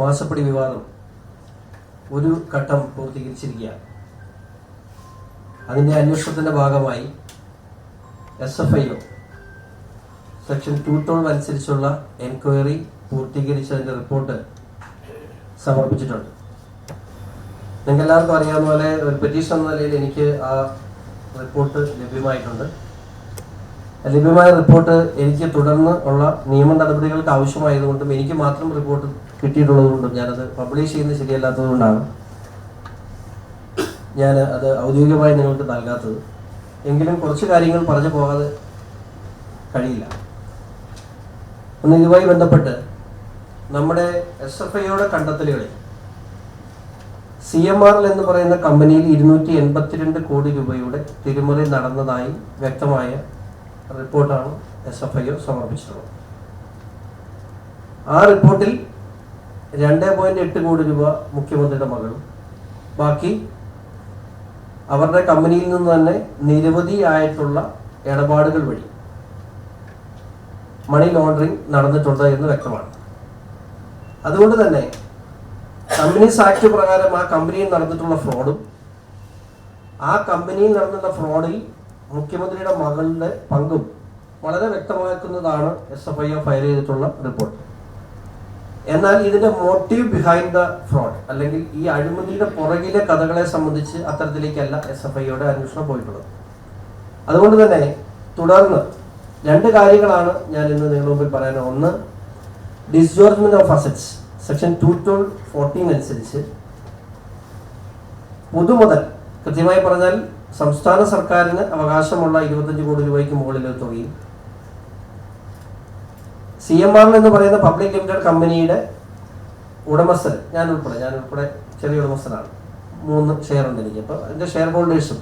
മാസപ്പടി വിവാദം ഒരു ഘട്ടം പൂർത്തീകരിച്ചിരിക്കുകയാണ് അതിന്റെ അന്വേഷണത്തിന്റെ ഭാഗമായി S F I O section two twelve അനുസരിച്ചുള്ള എൻക്വയറി പൂർത്തീകരിച്ചതിന്റെ റിപ്പോർട്ട് സമർപ്പിച്ചിട്ടുണ്ട്. നിങ്ങൾക്ക് എല്ലാവർക്കും അറിയാവുന്ന പോലെ ഒരു പെറ്റീഷൻ എന്ന നിലയിൽ എനിക്ക് ആ റിപ്പോർട്ട് ലഭ്യമായിട്ടുണ്ട്. ലഭ്യമായ റിപ്പോർട്ട് എനിക്ക് തുടർന്ന് ഉള്ള നിയമ നടപടികൾക്ക് ആവശ്യമായതുകൊണ്ടും എനിക്ക് മാത്രം റിപ്പോർട്ട് കിട്ടിയിട്ടുള്ളതുകൊണ്ടും ഞാനത് പബ്ലിഷ് ചെയ്യുന്നത് ശരിയല്ലാത്തതുകൊണ്ടാണ് ഞാൻ അത് ഔദ്യോഗികമായി നിങ്ങൾക്ക് നൽകാത്തത്. എങ്കിലും കുറച്ച് കാര്യങ്ങൾ പറഞ്ഞു പോകാതെ കഴിയില്ല. ഒന്ന് ഇതുമായി ബന്ധപ്പെട്ട് നമ്മുടെ എസ് എഫ് ഐയുടെ കണ്ടെത്തലുകളിൽ സി എം ആർ എൽ എന്ന് പറയുന്ന കമ്പനിയിൽ ഇരുന്നൂറ്റി എൺപത്തിരണ്ട് കോടി രൂപയുടെ തിരിമറി നടന്നതായി വ്യക്തമായ റിപ്പോർട്ടാണ് എസ് എഫ് ഐ സമർപ്പിച്ചിട്ടുള്ളത് ആ റിപ്പോർട്ടിൽ രണ്ട് പോയിന്റ് എട്ട് കോടി രൂപ മുഖ്യമന്ത്രിയുടെ മകളും ബാക്കി അവരുടെ കമ്പനിയിൽ നിന്ന് തന്നെ നിരവധി ആയിട്ടുള്ള ഇടപാടുകൾ വഴി മണി ലോണ്ടറിങ് നടന്നിട്ടുണ്ട് എന്ന് വ്യക്തമാണ്. അതുകൊണ്ട് തന്നെ കമ്പനീസ് ആക്ട് പ്രകാരം ആ കമ്പനിയിൽ നടന്നിട്ടുള്ള ഫ്രോഡും ആ കമ്പനിയിൽ നടന്നിട്ടുള്ള ഫ്രോഡിൽ മുഖ്യമന്ത്രിയുടെ മകളുടെ പങ്കും വളരെ വ്യക്തമാക്കുന്നതാണ് എസ് എഫ് ഐ ഫയൽ ചെയ്തിട്ടുള്ള റിപ്പോർട്ട് എന്നാൽ ഇതിന്റെ മോട്ടീവ് ബിഹൈൻഡ് ദ ഫ്രോഡ് അല്ലെങ്കിൽ ഈ അഴിമതിയുടെ പുറകിലെ കഥകളെ സംബന്ധിച്ച് അത്തരത്തിലേക്കല്ല എസ് എഫ് ഐയുടെ അന്വേഷണം പോയിട്ടുള്ളത്. അതുകൊണ്ട് തന്നെ തുടർന്ന് രണ്ട് കാര്യങ്ങളാണ് ഞാൻ ഇന്ന് നിങ്ങളുടെ മുമ്പിൽ പറയാൻ ഒന്ന് disgorgement of assets section two twelve fourteen അനുസരിച്ച് പൊതുമുതൽ കൃത്യമായി പറഞ്ഞാൽ സംസ്ഥാന സർക്കാരിന് അവകാശമുള്ള ഇരുപത്തഞ്ച് കോടി രൂപയ്ക്ക് മുകളിലെ തുകയും. സി എം ആർ എന്ന് പറയുന്ന പബ്ലിക് ലിമിറ്റഡ് കമ്പനിയുടെ ഉടമസ്ഥൻ ഞാൻ ഉൾപ്പെടെ ഞാൻ ഉൾപ്പെടെ ചെറിയ ഉടമസ്ഥനാണ്. മൂന്ന് ഷെയർ ഉണ്ട് എനിക്ക്. അപ്പോൾ എന്റെ ഷെയർ ഹോൾഡേഴ്സും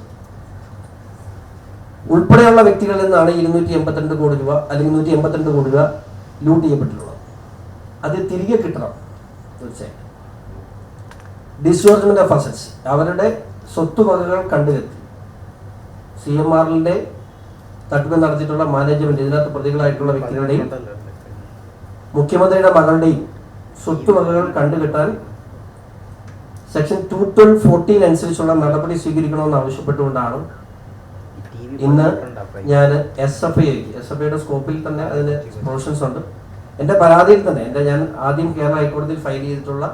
ഉൾപ്പെടെയുള്ള വ്യക്തികളിൽ നിന്നാണ് ഇരുന്നൂറ്റി എൺപത്തിരണ്ട് കോടി രൂപ അല്ലെങ്കിൽ നൂറ്റി എൺപത്തിരണ്ട് കോടി രൂപ ലൂട്ട് ചെയ്യപ്പെട്ടിട്ടുള്ളത്. അത് തിരികെ കിട്ടണം. തീർച്ചയായും. ഡിസ്ജോർജ്മെന്റ് ഓഫ് അസറ്റ്സ് അവരുടെ സ്വത്തുവകകൾ കണ്ടുകെത്തി സി എം ആറിന്റെ തട്ടിപ്പ് നടത്തിയിട്ടുള്ള മാനേജ്മെന്റ് ഇതിനകത്ത് പ്രതികളായിട്ടുള്ള വ്യക്തികളുടെയും മുഖ്യമന്ത്രിയുടെ മകളുടെയും സ്വത്തുവകകൾ കണ്ടുകെട്ടാൻ സെക്ഷൻ ടു ട്വൽവ് ഫോർട്ടീൻ അനുസരിച്ചുള്ള നടപടി സ്വീകരിക്കണമെന്ന് ആവശ്യപ്പെട്ടുകൊണ്ടാണ് ഇന്ന് ഞാൻ S F I S F ഐയുടെ സ്കോപ്പിൽ തന്നെ അതിന് പ്രൊവിഷൻസ് ഉണ്ട്. എന്റെ പരാതിയിൽ തന്നെ എന്റെ ഞാൻ ആദ്യം കേരള ഹൈക്കോടതിയിൽ ഫയൽ ചെയ്തിട്ടുള്ള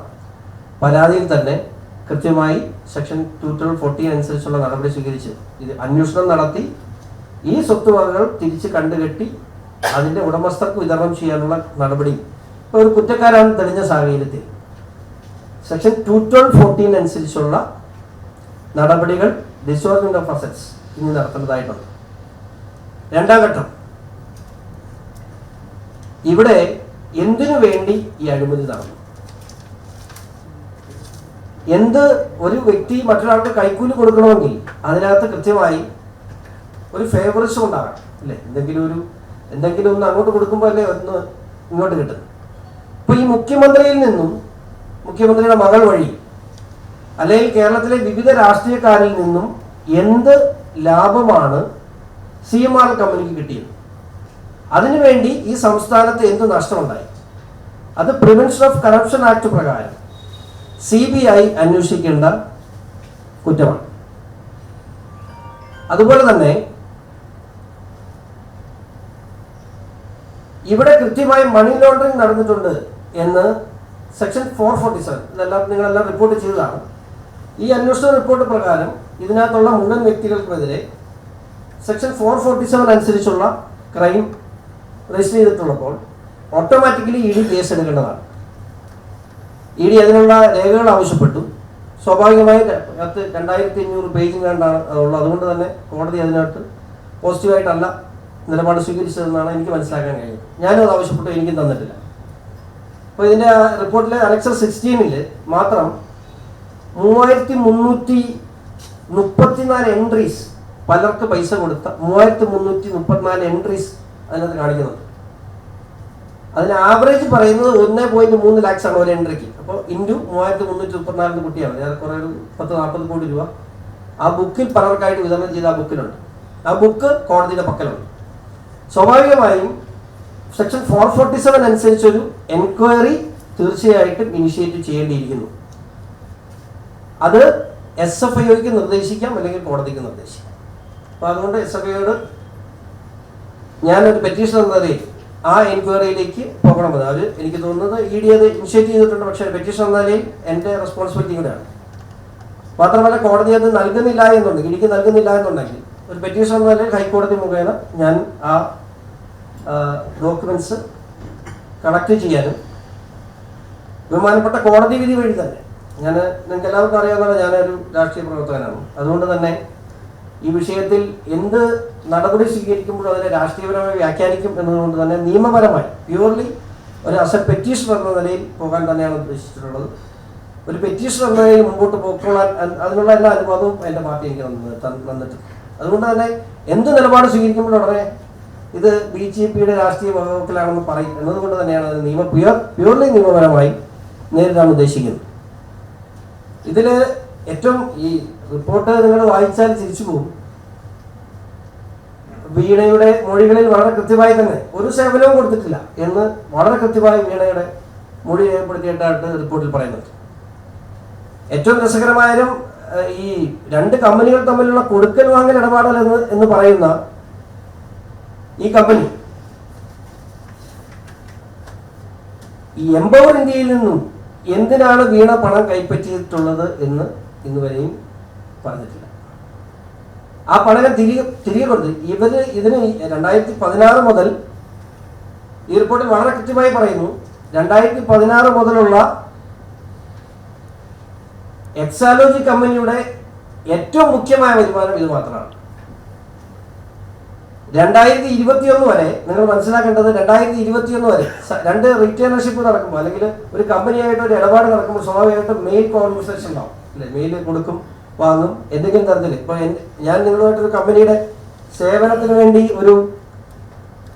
പരാതിയിൽ തന്നെ കൃത്യമായി സെക്ഷൻ ടു ട്വൽവ് ഫോർട്ടീൻ അനുസരിച്ചുള്ള നടപടി സ്വീകരിച്ച് ഇത് അന്വേഷണം നടത്തി ഈ സ്വത്തുവകകൾ തിരിച്ച് കണ്ടുകെട്ടി അതിന്റെ ഉടമസ്ഥർക്ക് വിതരണം ചെയ്യാനുള്ള നടപടി. ഒരു കുറ്റക്കാരാണ് തെളിഞ്ഞ സാഹചര്യത്തിൽ സെക്ഷൻ ടു ട്വൽവ് ഫോർട്ടീൻ അനുസരിച്ചുള്ള നടപടികൾ ഡിസോർജ്മെന്റ് ഓഫ് അസറ്റ്സ് ഇനി നടത്തേണ്ടതായിട്ടുണ്ട്. രണ്ടാം ഘട്ടം. ഇവിടെ എന്തിനു വേണ്ടി ഈ അഴിമതി നടന്നു? എന്ത് ഒരു വ്യക്തി മറ്റൊരാൾക്ക് കൈക്കൂലി കൊടുക്കണമെങ്കിൽ അതിനകത്ത് കൃത്യമായി ഒരു ഫേവറിസം ഉണ്ടാകണം അല്ലേ? എന്തെങ്കിലും ഒരു എന്തെങ്കിലും ഒന്ന് അങ്ങോട്ട് കൊടുക്കുമ്പോൾ അല്ലേ ഒന്ന് ഇങ്ങോട്ട് കിട്ടും ഇപ്പൊ ഈ മുഖ്യമന്ത്രിയിൽ നിന്നും മുഖ്യമന്ത്രിയുടെ മകൾ വഴി അല്ലെങ്കിൽ കേരളത്തിലെ വിവിധ രാഷ്ട്രീയക്കാരിൽ നിന്നും എന്ത് ലാഭമാണ് സി എം ആർ കമ്പനിക്ക് കിട്ടിയത്? അതിനുവേണ്ടി ഈ സംസ്ഥാനത്ത് എന്ത് നഷ്ടമുണ്ടായി? അത് പ്രിവെൻഷൻ ഓഫ് കറപ്ഷൻ ആക്ട് പ്രകാരം സി ബി ഐ അന്വേഷിക്കേണ്ട കുറ്റമാണ്. അതുപോലെ തന്നെ ഇവിടെ കൃത്യമായി മണി ലോണ്ടറിങ് നടന്നിട്ടുണ്ട് എന്ന് സെക്ഷൻ ഫോർ ഫോർട്ടി സെവൻ ഇതെല്ലാം നിങ്ങളെല്ലാം റിപ്പോർട്ട് ചെയ്തതാണ്. ഈ അന്വേഷണ റിപ്പോർട്ട് പ്രകാരം ഇതിനകത്തുള്ള മുഴുവൻ വ്യക്തികൾക്കെതിരെ സെക്ഷൻ ഫോർ ഫോർട്ടി സെവൻ അനുസരിച്ചുള്ള ക്രൈം രജിസ്റ്റർ ചെയ്തിട്ടുള്ളപ്പോൾ ഓട്ടോമാറ്റിക്കലി ഇ ഡി കേസ് എടുക്കേണ്ടതാണ്. ഇ ഡി അതിനുള്ള രേഖകൾ ആവശ്യപ്പെട്ടു. സ്വാഭാവികമായി പത്ത് രണ്ടായിരത്തി അഞ്ഞൂറ് പേജും കണ്ടാണ് അതുള്ളത് അതുകൊണ്ട് തന്നെ കോടതി അതിനകത്ത് പോസിറ്റീവായിട്ടല്ല നിലപാട് സ്വീകരിച്ചതെന്നാണ് എനിക്ക് മനസ്സിലാക്കാൻ കഴിയുന്നത്. ഞാനും അത് ആവശ്യപ്പെട്ടു എനിക്കും തന്നിട്ടില്ല. അപ്പോൾ ഇതിന്റെ റിപ്പോർട്ടിലെ അലക്സർ സിക്സ്റ്റീനിൽ മാത്രം മൂവായിരത്തി മുന്നൂറ്റി മുപ്പത്തിനാല് എൻട്രീസ് പലർക്ക് പൈസ കൊടുത്ത മൂവായിരത്തി മുന്നൂറ്റി മുപ്പത്തിനാല് എൻട്രീസ് അതിനകത്ത് കാണിക്കുന്നുണ്ട്. അതിന് ആവറേജ് പറയുന്നത് ഒന്ന് പോയിന്റ് മൂന്ന് ലാക്സ് ആണ് ഒരു എൻട്രിക്ക് അപ്പോൾ ഇന്റു മൂവായിരത്തി മുന്നൂറ്റി മുപ്പത്തിനാലിന് കുട്ടിയാണ്. ഏറെക്കുറെ ഒരു പത്ത് നാൽപ്പത് കോടി രൂപ ആ ബുക്കിൽ പലർക്കായിട്ട് വിതരണം ചെയ്ത ആ ബുക്കിലുണ്ട് ആ ബുക്ക് കോടതിയുടെ പക്കലുണ്ട്. സ്വാഭാവികമായും സെക്ഷൻ ഫോർ ഫോർട്ടി സെവൻ അനുസരിച്ചൊരു എൻക്വയറി തീർച്ചയായിട്ടും ഇനിഷ്യേറ്റ് ചെയ്യേണ്ടിയിരിക്കുന്നു. അത് എസ് എഫ് ഐക്ക് നിർദ്ദേശിക്കാം അല്ലെങ്കിൽ കോടതിക്ക് നിർദ്ദേശിക്കാം. അപ്പോൾ അതുകൊണ്ട് എസ് എഫ് ഐയോട് ഞാനൊരു പെറ്റീഷൻ എന്ന ആ എൻക്വയറിയിലേക്ക് പോകണമെന്ന് അവർ എനിക്ക് തോന്നുന്നത് ഇ ഡി അത് ഇനിഷ്യേറ്റ് ചെയ്തിട്ടുണ്ട്. പക്ഷേ പെറ്റീഷൻ നിലയിൽ എന്റെ റെസ്പോൺസിബിലിറ്റി കൂടെയാണ് മാത്രമല്ല കോടതി അത് നൽകുന്നില്ല എന്നുണ്ടെങ്കിൽ എനിക്ക് നൽകുന്നില്ല എന്നുണ്ടെങ്കിൽ ഒരു പെറ്റീഷൻ നിലയിൽ ഹൈക്കോടതി മുഖേന ഞാൻ ആ ഡോക്യുമെന്റ്സ് കളക്ട് ചെയ്യാനും ബഹുമാനപ്പെട്ട കോടതി വിധി വഴി തന്നെ. ഞാൻ നിങ്ങൾക്ക് എല്ലാവർക്കും അറിയാവുന്ന ഞാനൊരു രാഷ്ട്രീയ പ്രവർത്തകനാണ്. അതുകൊണ്ട് തന്നെ ഈ വിഷയത്തിൽ എന്ത് നടപടി സ്വീകരിക്കുമ്പോഴും അതിനെ രാഷ്ട്രീയപരമായി വ്യാഖ്യാനിക്കും എന്നതുകൊണ്ട് തന്നെ നിയമപരമായി പ്യൂർലി ഒരു അസ പെറ്റീഷണർ എന്ന നിലയിൽ പോകാൻ തന്നെയാണ് ഉദ്ദേശിച്ചിട്ടുള്ളത്. ഒരു പെറ്റീഷണർ എന്ന നിലയിൽ മുമ്പോട്ട് പോയിക്കൊള്ളാൻ അതിനുള്ള എല്ലാ അനുവാദവും എന്റെ പാർട്ടി എനിക്ക് തന്നിട്ടുണ്ട് അതുകൊണ്ട് തന്നെ എന്ത് നിലപാട് സ്വീകരിക്കുമ്പോഴും ഉടനെ ഇത് ബി ജെ പിയുടെ രാഷ്ട്രീയ വകുപ്പിലാണെന്ന് പറയും. എന്നതുകൊണ്ട് തന്നെയാണ് അത് നിയമ പ്യൂർ പ്യൂർലി നിയമപരമായി നേരിടാൻ ഉദ്ദേശിക്കുന്നത്. ഇതിൽ ഏറ്റവും ഈ റിപ്പോർട്ട് നിങ്ങൾ വായിച്ചാൽ തിരിച്ചു പോകും. വീണയുടെ മൊഴികളിൽ വളരെ കൃത്യമായി തന്നെ ഒരു ശകലവും കൊടുത്തിട്ടില്ല എന്ന് വളരെ കൃത്യമായി വീണയുടെ മൊഴി രേഖപ്പെടുത്തിയിട്ടായിട്ട് റിപ്പോർട്ടിൽ പറയുന്നത് ഏറ്റവും രസകരമായാലും ഈ രണ്ട് കമ്പനികൾ തമ്മിലുള്ള കൊടുക്കൽ വാങ്ങൽ ഇടപാടൽ എന്ന് എന്ന് പറയുന്ന ഈ കമ്പനി ഈ എംപവർ ഇന്ത്യയിൽ നിന്നും എന്തിനാണ് വീണ പണം കൈപ്പറ്റിയിട്ടുള്ളത് എന്ന് ഇന്ന് വരെയും പറഞ്ഞിട്ടില്ല. ആ പണകൾ തിരികെ തിരികെ കൊടുത്ത് ഇവർ ഇതിന് രണ്ടായിരത്തി പതിനാറ് മുതൽ ഈ റിപ്പോർട്ടിൽ വളരെ കൃത്യമായി പറയുന്നു. രണ്ടായിരത്തി പതിനാറ് മുതലുള്ള എക്സാലോജി കമ്പനിയുടെ ഏറ്റവും മുഖ്യമായ വരുമാനം ഇത് മാത്രമാണ്. രണ്ടായിരത്തി ഇരുപത്തിയൊന്ന് വരെ നിങ്ങൾ മനസ്സിലാക്കേണ്ടത് രണ്ടായിരത്തി ഇരുപത്തിയൊന്ന് വരെ രണ്ട് റിട്ടേണർഷിപ്പ് നടക്കുമ്പോൾ അല്ലെങ്കിൽ ഒരു കമ്പനിയായിട്ട് ഒരു ഇടപാട് നടക്കുമ്പോൾ സ്വാഭാവികമായിട്ടും മെയിൻ കോൺവെർസേഷൻ ഉണ്ടാവും. അല്ലെ? മെയിൽ കൊടുക്കും വാങ്ങും എന്തെങ്കിലും തരത്തിൽ ഇപ്പൊ ഞാൻ നിങ്ങളുമായിട്ട് ഒരു കമ്പനിയുടെ സേവനത്തിന് വേണ്ടി ഒരു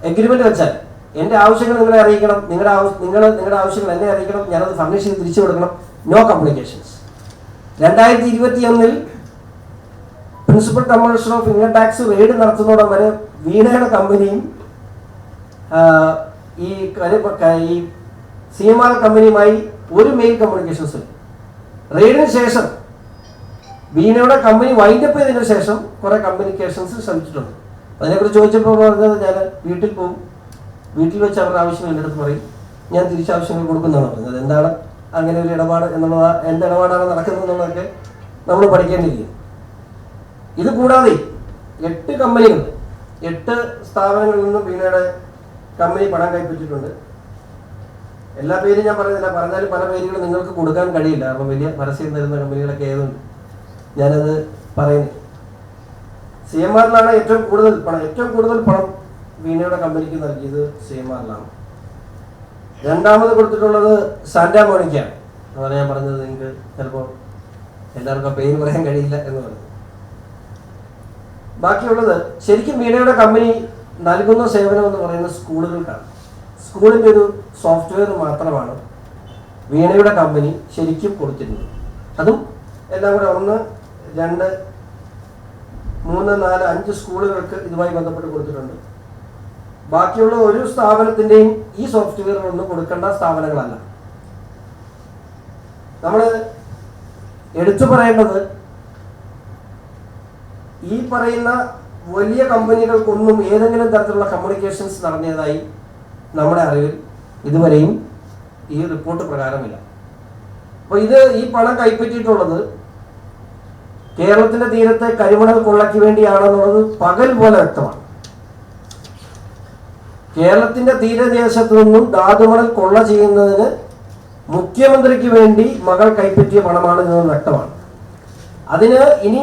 എഗ്രിമെന്റ് വെച്ചാൽ എന്റെ ആവശ്യങ്ങൾ നിങ്ങളെ അറിയിക്കണം നിങ്ങളുടെ ആവശ്യം നിങ്ങൾ നിങ്ങളുടെ ആവശ്യങ്ങൾ എന്നെ അറിയിക്കണം ഞാനത് ഫർണിഷ് ചെയ്ത് തിരിച്ചു കൊടുക്കണം. നോ കംപ്ലിക്കേഷൻസ് രണ്ടായിരത്തി ഇരുപത്തി ഒന്നിൽ principal commissioner of income tax raid നടത്തുന്നതോടെ വരെ വീണയുടെ കമ്പനിയും ഈ ഈ സി എം ആർ കമ്പനിയുമായി ഒരു മെയിൽ കമ്മ്യൂണിക്കേഷൻസ് റെയ്ഡിന് ശേഷം ബീനയുടെ കമ്പനി വൈൻഡപ്പ് ചെയ്തതിനു ശേഷം കുറെ കമ്മ്യൂണിക്കേഷൻസ് ശ്രമിച്ചിട്ടുണ്ട്. അതിനെക്കുറിച്ച് ചോദിച്ചപ്പോൾ പറഞ്ഞത് ഞാൻ വീട്ടിൽ പോകും വീട്ടിൽ വെച്ച് അവരുടെ ആവശ്യങ്ങൾ എന്റെ അടുത്ത് പറയും. ഞാൻ തിരിച്ചാവശ്യങ്ങൾ കൊടുക്കുന്നതാണ് പറഞ്ഞത്. എന്താണ് അങ്ങനെ ഒരു ഇടപാട് എന്നുള്ളത് എന്ത് ഇടപാടാണ് നടക്കുന്നത് എന്നുള്ളതൊക്കെ നമ്മൾ പഠിക്കേണ്ടിയിരിക്കും ഇത് കൂടാതെ എട്ട് കമ്പനികൾ എട്ട് സ്ഥാപനങ്ങളിൽ നിന്നും വീണയുടെ കമ്പനി പണം കൈപ്പറ്റിയിട്ടുണ്ട്. എല്ലാ പേരും ഞാൻ പറയുന്നില്ല. പറഞ്ഞാലും പല പേരുകൾ നിങ്ങൾക്ക് കൊടുക്കാൻ കഴിയില്ല. കാരണം വലിയ പരസ്യം തരുന്ന കമ്പനികളൊക്കെ ആയതുകൊണ്ട് ഞാനത് പറയുന്നു. സി എം ആറിലാണ് ഏറ്റവും കൂടുതൽ പണം. ഏറ്റവും കൂടുതൽ പണം വീണയുടെ കമ്പനിക്ക് നൽകിയത് സി എം ആറിലാണ് രണ്ടാമത് കൊടുത്തിട്ടുള്ളത് സാന്റാ മോണിക്കാണ് അതാണ് ഞാൻ പറഞ്ഞത്. നിങ്ങൾക്ക് ചിലപ്പോൾ എല്ലാവർക്കും പേര് പറയാൻ കഴിയില്ല എന്ന് പറഞ്ഞു. ബാക്കിയുള്ളത് ശരിക്കും വീണയുടെ കമ്പനി നൽകുന്ന സേവനം എന്ന് പറയുന്നത് സ്കൂളുകൾക്കാണ്. സ്കൂളിന്റെ ഒരു സോഫ്റ്റ്വെയർ മാത്രമാണ് വീണയുടെ കമ്പനി ശരിക്കും കൊടുത്തിരുന്നത്. അതും എല്ലാം കൂടെ ഒന്ന് രണ്ട് മൂന്ന് നാല് അഞ്ച് സ്കൂളുകൾക്ക് ഇതുമായി ബന്ധപ്പെട്ട് കൊടുത്തിട്ടുണ്ട്. ബാക്കിയുള്ള ഒരു സ്ഥാപനത്തിന്റെയും ഈ സോഫ്റ്റ്വെയർ ഒന്നും കൊടുക്കേണ്ട സ്ഥാപനങ്ങളല്ല. നമ്മൾ എടുത്തു പറയേണ്ടത് ഈ പറയുന്ന വലിയ കമ്പനികൾക്കൊന്നും ഏതെങ്കിലും തരത്തിലുള്ള കമ്മ്യൂണിക്കേഷൻസ് നടന്നതായി നമ്മുടെ അറിവിൽ ഇതുവരെയും ഈ റിപ്പോർട്ട് പ്രകാരമില്ല. അപ്പോൾ ഇത് ഈ പണം കൈപ്പറ്റിയിട്ടുള്ളത് കേരളത്തിന്റെ തീരത്തെ കരിമണൽ കൊള്ളയ്ക്ക് വേണ്ടിയാണെന്നുള്ളത് പകൽ പോലെ വ്യക്തമാണ്. കേരളത്തിന്റെ തീരദേശത്തു നിന്നും ധാതുമണൽ കൊള്ള ചെയ്യുന്നതിന് മുഖ്യമന്ത്രിക്ക് വേണ്ടി മകൾ കൈപ്പറ്റിയ പണമാണ് ഇതെന്ന് വ്യക്തമാണ്. അതിന് ഇനി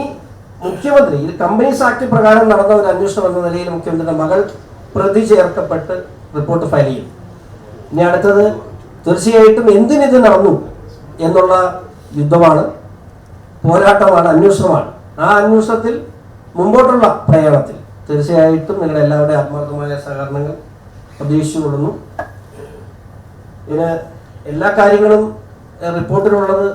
മുഖ്യമന്ത്രി ഇത് കമ്പനീസ് ആക്ട് പ്രകാരം നടന്ന ഒരു അന്വേഷണം എന്ന നിലയിൽ മുഖ്യമന്ത്രിയുടെ മകൾ പ്രതി ചേർക്കപ്പെട്ട് റിപ്പോർട്ട് ഫയൽ ചെയ്യും. ഇനി അടുത്തത് തീർച്ചയായിട്ടും എന്തിനിത് നടന്നു എന്നുള്ള യുദ്ധമാണ് പോരാട്ടമാണ് അന്വേഷണമാണ്. ആ അന്വേഷണത്തിൽ മുമ്പോട്ടുള്ള പ്രയാണത്തിൽ തീർച്ചയായിട്ടും നിങ്ങളുടെ എല്ലാവരുടെയും ആത്മാർത്ഥമായ സഹകരണങ്ങൾ പ്രതീക്ഷിച്ചുകൊള്ളുന്നു. ഇതിന് എല്ലാ കാര്യങ്ങളും റിപ്പോർട്ടിലുള്ളത്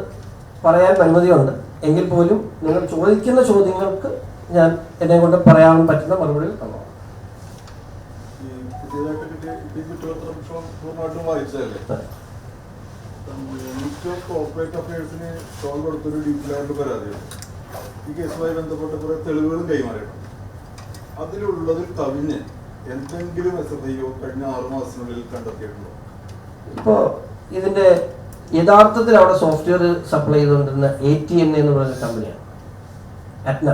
പറയാൻ പരിമിതിയുണ്ട്. എങ്കിൽ പോലും നിങ്ങൾ ചോദിക്കുന്ന ചോദ്യങ്ങൾക്ക് ഞാൻ എന്നെ കൊണ്ട് പറയാൻ പറ്റുന്ന മറുപടി തന്നു പൂർണമായിട്ടും വായിച്ചതല്ലേ? ഓഫ് കോർപ്പറേറ്റ് അഫയേഴ്സിന് ഷോൺ കൊടുത്തൊരു ഡീറ്റെയിലായിട്ട് പരാതിയുണ്ട്. ഈ കേസുമായി ബന്ധപ്പെട്ട കുറെ തെളിവുകളും കൈമാറിയിട്ടുണ്ട്. അതിലുള്ളതിൽ കവിഞ്ഞ് എന്തെങ്കിലും എസ് എഫ് ഐ കഴിഞ്ഞ ആറു മാസത്തിനുള്ളിൽ കണ്ടെത്തിയിട്ടുണ്ടോ? ഇപ്പോൾ ഇതിന്റെ യഥാർത്ഥത്തിൽ അവിടെ സോഫ്റ്റ്വെയർ സപ്ലൈ ചെയ്തുകൊണ്ടിരുന്ന എ ടി എൻ എന്ന് പറയുന്ന കമ്പനിയാണ് അറ്റ്ന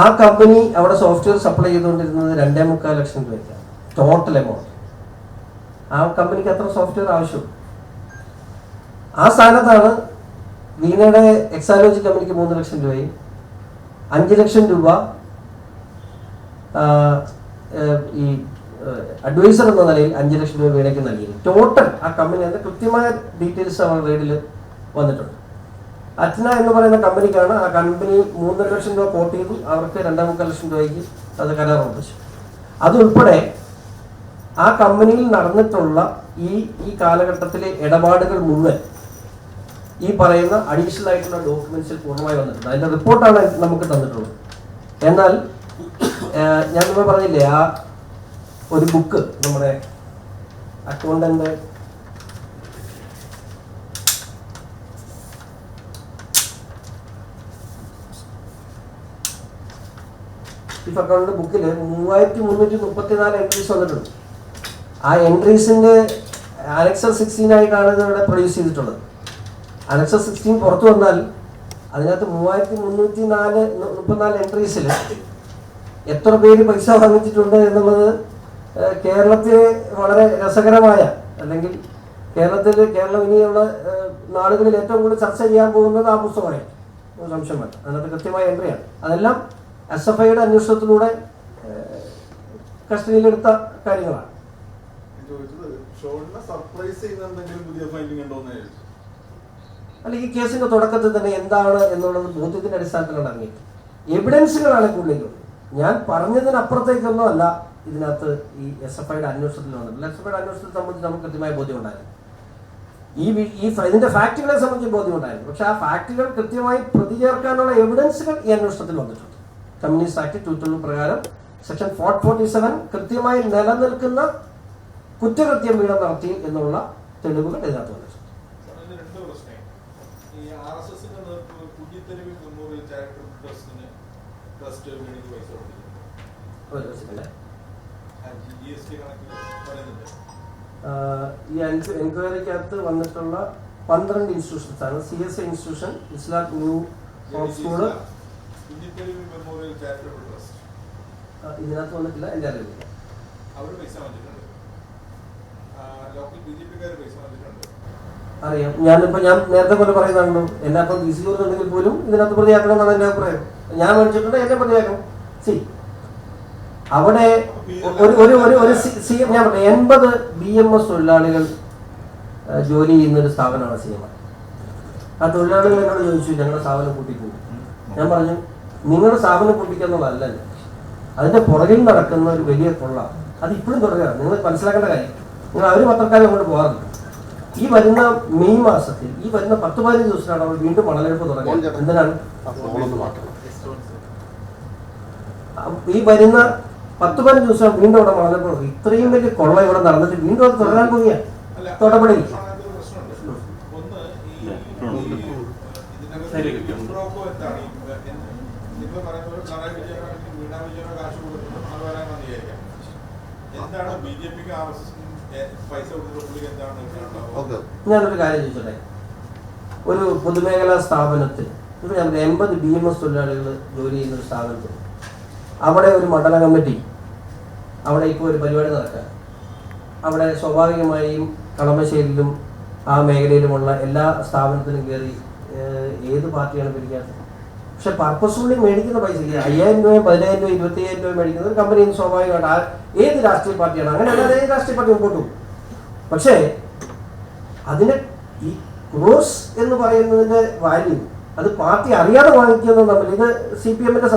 ആ കമ്പനി അവിടെ സോഫ്റ്റ്വെയർ സപ്ലൈ ചെയ്തുകൊണ്ടിരുന്നത് രണ്ടേ മുക്കാൽ ലക്ഷം രൂപയ്ക്കാണ്. ടോട്ടൽ എമൗണ്ട് ആ കമ്പനിക്ക് അത്ര സോഫ്റ്റ്വെയർ ആവശ്യം ആ സ്ഥാനത്താണ് വീണയുടെ എക്സാലോജി കമ്പനിക്ക് മൂന്ന് ലക്ഷം രൂപയും അഞ്ച് ലക്ഷം രൂപ ഈ അഡ്വൈസർ എന്ന നിലയിൽ അഞ്ച് ലക്ഷം രൂപ വീണയ്ക്ക് നൽകിയത് ടോട്ടൽ ആ കമ്പനി അതിന്റെ കൃത്യമായ ഡീറ്റെയിൽസ് അവർ റെയ്ഡിൽ വന്നിട്ടുണ്ട്. അറ്റ്ന എന്ന് പറയുന്ന കമ്പനിക്കാണ് ആ കമ്പനി മൂന്നര ലക്ഷം രൂപ കോട്ട് ചെയ്തു അവർക്ക് രണ്ടേ മുക്കാൽ ലക്ഷം രൂപയ്ക്ക് അത് കരാർ ഉറപ്പിച്ചു. അതുൾപ്പെടെ ആ കമ്പനിയിൽ നടന്നിട്ടുള്ള ഈ ഈ കാലഘട്ടത്തിലെ ഇടപാടുകൾ മുഴുവൻ ഈ പറയുന്ന അഡീഷണൽ ആയിട്ടുള്ള ഡോക്യുമെന്റ്സിൽ പൂർണമായി വന്നിട്ടുണ്ട്. അതിന്റെ റിപ്പോർട്ടാണ് നമുക്ക് തന്നിട്ടുള്ളത്. എന്നാൽ ഞാൻ നിങ്ങൾ പറഞ്ഞില്ലേ ആ ഒരു ബുക്ക് നമ്മുടെ അക്കൗണ്ടന്റ് ചീഫ് അക്കൗണ്ട് ബുക്കിൽ മൂവായിരത്തി മുന്നൂറ്റി മുപ്പത്തിനാല് എൻട്രീസ് വന്നിട്ടുണ്ട്. ആ എൻട്രീസിന്റെ അലക്സർ സിക്സ്റ്റീൻ ആയിട്ടാണ് ഇവിടെ പ്രൊഡ്യൂസ് ചെയ്തിട്ടുള്ളത്. അലക്സർ സിക്സ്റ്റീൻ പുറത്തു വന്നാൽ അതിനകത്ത് മൂവായിരത്തി മുന്നൂറ്റി നാല് മുപ്പത്തിനാല് എൻട്രീസിൽ എത്ര പേര് പൈസ വാങ്ങിച്ചിട്ടുണ്ട് എന്നുള്ളത് കേരളത്തിലെ വളരെ രസകരമായ അല്ലെങ്കിൽ കേരളത്തിൽ കേരളം ഇനിയുള്ള നാടുകളിൽ ഏറ്റവും കൂടുതൽ ചർച്ച ചെയ്യാൻ പോകുന്നത് ആ പുസ്തകമായി ഒരു സംശയം വേണ്ട. അതിനകത്ത് കൃത്യമായ എൻട്രിയാണ് അതെല്ലാം എസ് എഫ് ഐയുടെ അന്വേഷണത്തിലൂടെ കസ്റ്റഡിയിലെടുത്ത കാര്യങ്ങളാണ്. ചോദിച്ചത്. സർപ്രൈസ് പുതിയ അല്ല ഈ കേസിന്റെ തുടക്കത്തിൽ തന്നെ എന്താണ് എന്നുള്ളത് ബോധ്യത്തിന്റെ അടിസ്ഥാനത്തിലാണ് ഇറങ്ങിയത്. എവിഡൻസുകളാണ് കൂടുതലും. ഞാൻ പറഞ്ഞതിനപ്പുറത്തേക്കൊന്നും അല്ല ഇതിനകത്ത് ഈ എസ് എഫ് ഐയുടെ അന്വേഷണത്തിൽ വന്നത്. എസ് എഫ് ഐയുടെ അന്വേഷണത്തെ സംബന്ധിച്ച് നമുക്ക് കൃത്യമായ ബോധ്യം ഉണ്ടായിരുന്നു ഈ ഈ ഇതിന്റെ ഫാക്ടുകളെ സംബന്ധിച്ച് ബോധ്യം ഉണ്ടായിരുന്നു പക്ഷെ ആ ഫാക്ടുകൾ കൃത്യമായി പ്രതി ചേർക്കാനുള്ള എവിഡൻസുകൾ ഈ അന്വേഷണത്തിൽ വന്നിട്ടുണ്ട്. കമ്മ്യൂണിസ്റ്റ് ആക്ട് ടൂ പ്രകാരം സെക്ഷൻ ഫോർ ഫോർട്ടി സെവൻ കൃത്യമായി നിലനിൽക്കുന്ന കുറ്റകൃത്യം വീണ നടത്തി എന്നുള്ള തെളിവുകൾ ഇതിനകത്ത് വന്നിട്ടുണ്ട്. ഈ എൻക്വയറിക്കകത്ത് വന്നിട്ടുള്ള പന്ത്രണ്ട് ഇൻസ്റ്റിറ്റ്യൂഷൻസ് ആണ്. C S institution Islam new school ഇതിനകത്ത് വന്നിട്ടില്ല എന്റെ അറിവില്ല അവർ പൈസ വാങ്ങിച്ചിട്ടുണ്ട് ലോക്കൽ ബി ജെ പിക്കാർ പൈസ വാങ്ങിച്ചിട്ടുണ്ട് അറിയാം. ഞാനിപ്പോ ഞാൻ നേരത്തെ പോലെ പറയുന്നതാണല്ലോ. എന്നെ അപ്പം ബി സി പോലും ഇതിനകത്ത് പ്രതിയാക്കണം എന്നാണ് എന്റെ അഭിപ്രായം. ഞാൻ മേടിച്ചിട്ടുണ്ട് എന്നെ പ്രതിയാക്കണം സി അവിടെ ഒരു ഒരു ഒരു ഒരു സി- എം ഞാൻ പറഞ്ഞു എൺപത് ബി എം എസ് തൊഴിലാളികൾ ജോലി ചെയ്യുന്ന ഒരു സ്ഥാപനമാണ് സി എം ആ തൊഴിലാളികൾ എന്നോട് ചോദിച്ചു ഞങ്ങളുടെ സ്ഥാപനം കൂട്ടിക്കൂ ഞാൻ പറഞ്ഞു നിങ്ങളുടെ സ്ഥാപനം പൊട്ടിക്കുന്നുള്ളതല്ല. അതിന്റെ പുറകിൽ നടക്കുന്ന ഒരു വലിയ കൊള്ള അത് ഇപ്പോഴും തുടരുകയാണ്. നിങ്ങൾ മനസ്സിലാക്കേണ്ട കാര്യം. അവർ പത്രക്കാരെ അങ്ങോട്ട് പോകാറുണ്ട്. ഈ വരുന്ന മെയ് മാസത്തിൽ ഈ വരുന്ന പത്ത് പതിനഞ്ച് ദിവസത്തിലാണ് അവർ വീണ്ടും മണലെടുപ്പ് തുടങ്ങുന്നത് എന്തിനാണ്? ആ, ഈ വരുന്ന പത്ത് പതിനഞ്ച് ദിവസം വീണ്ടും അവിടെ മണലെടുപ്പ് തുടങ്ങി. ഇത്രയും വലിയ കൊള്ള ഇവിടെ നടന്നിട്ട് വീണ്ടും അത് തുടരാൻ പോവുക വിചാരിക്കാം. എന്താണ് ബി ജെ പിക്ക് ആർ എസ് എസ് ഞാനൊരു കാര്യം ചോദിച്ചോട്ടെ? ഒരു പൊതുമേഖലാ സ്ഥാപനത്തിൽ ഇപ്പൊ ഞാൻ എൺപത് ബി എം എസ് തൊഴിലാളികൾ ജോലി ചെയ്യുന്ന ഒരു സ്ഥാപനത്തിൽ അവിടെ ഒരു മണ്ഡല കമ്മിറ്റി അവിടെ ഇപ്പോൾ ഒരു പരിപാടി നടക്കുക. അവിടെ സ്വാഭാവികമായും കളമശ്ശേരിയിലും ആ മേഖലയിലുമുള്ള എല്ലാ സ്ഥാപനത്തിലും കയറി ഏത് പാർട്ടിയാണ് പിടിക്കാത്തത് പക്ഷെ പർപ്പസ്ഫുള്ളി മേടിക്കുന്ന പൈസ അയ്യായിരം രൂപയും പതിനായിരം രൂപയും ഇരുപത്തി അയ്യായിരം രൂപ മേടിക്കുന്ന ഒരു കമ്പനിയിൽ സ്വാഭാവികമായിട്ട് ഏത് രാഷ്ട്രീയ പാർട്ടിയാണ്? അങ്ങനെ അല്ലാതെ ഏത് രാഷ്ട്രീയ പാർട്ടി മുമ്പോട്ട് പോകും. പക്ഷേ അതിന് ഈ ക്രോസ് എന്ന് പറയുന്നതിന്റെ വാല്യൂ അത് പാർട്ടി അറിയാതെ വാങ്ങിക്കുന്നത് തമ്മിൽ. ഇത് സി പി എമ്മിന്റെ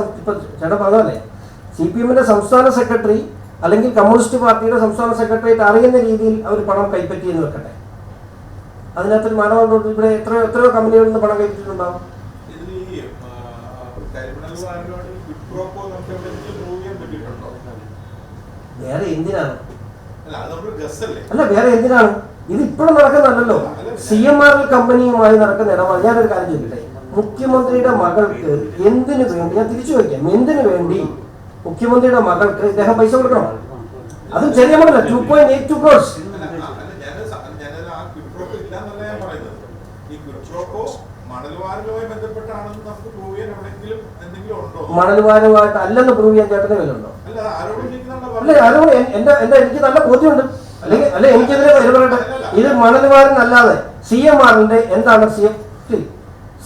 ചേട്ടൻ പറഞ്ഞല്ലേ സി പി എമ്മിന്റെ സംസ്ഥാന സെക്രട്ടറി അല്ലെങ്കിൽ കമ്മ്യൂണിസ്റ്റ് പാർട്ടിയുടെ സംസ്ഥാന സെക്രട്ടറിയേറ്റ് അറിയുന്ന രീതിയിൽ അവർ പണം കൈപ്പറ്റി എന്ന് വെക്കട്ടെ. അതിനകത്തൊരു മാനവ ഇവിടെ എത്രയോ എത്രയോ കമ്പനികളിൽ നിന്ന് പണം കൈപ്പറ്റിയിട്ടുണ്ടാവും ഇതിൽ ഈ കരിമണൽ വാങ്ങുവാണ് വിപ്രോക്കോ നമുക്ക് എവിടെയെങ്കിലും പ്രൂവ് ചെയ്യാൻ പറ്റിയിട്ടുണ്ടോ വേറെ എന്തിനാണ്? അല്ല വേറെ എന്തിനാണ്? ഇത് ഇപ്പോഴും നടക്കുന്നതല്ലോ സി എം ആർ എൽ കമ്പനിയുമായി നടക്കുന്ന ഇടപാട്. ഞാനൊരു കാര്യം ചോദിക്കട്ടെ? മുഖ്യമന്ത്രിയുടെ മകൾക്ക് എന്തിനു വേണ്ടി ഞാൻ തിരിച്ചു ചോദിക്കാം. എന്തിനു വേണ്ടി മുഖ്യമന്ത്രിയുടെ മകൾക്ക് ഇദ്ദേഹം പൈസ കൊടുക്കണം? അതും ചെറിയ മകളല്ല two point eight two crores അല്ല, അല്ല, ഞാൻ സ- ഞാനത് ആ ക്വിഡ്പ്രോക്കോ ഇല്ലാന്നല്ല ഞാൻ പറയുന്നത്. ഈ ക്വിഡ്പ്രോക്കോ മണൽവാരലുമായി ബന്ധപ്പെട്ടാണെന്ന് നമുക്ക് പ്രൂവ് ചെയ്യാൻ എവിടെയെങ്കിലും ഉണ്ടോ? അല്ലെന്ന് പ്രൂവ് ചെയ്യാൻ ചേട്ടന് വിലുണ്ടോ അല്ല, എൻ- എന്റെ എന്റെ എനിക്ക് നല്ല ബോധ്യമുണ്ട്. അല്ലെങ്കിൽ അല്ലെ എനിക്കെതിരെ പറയട്ടെ. ഇത് മണൽവാരൻ അല്ലാതെ സി എം ആറിന്റെ എന്താണ് സി എം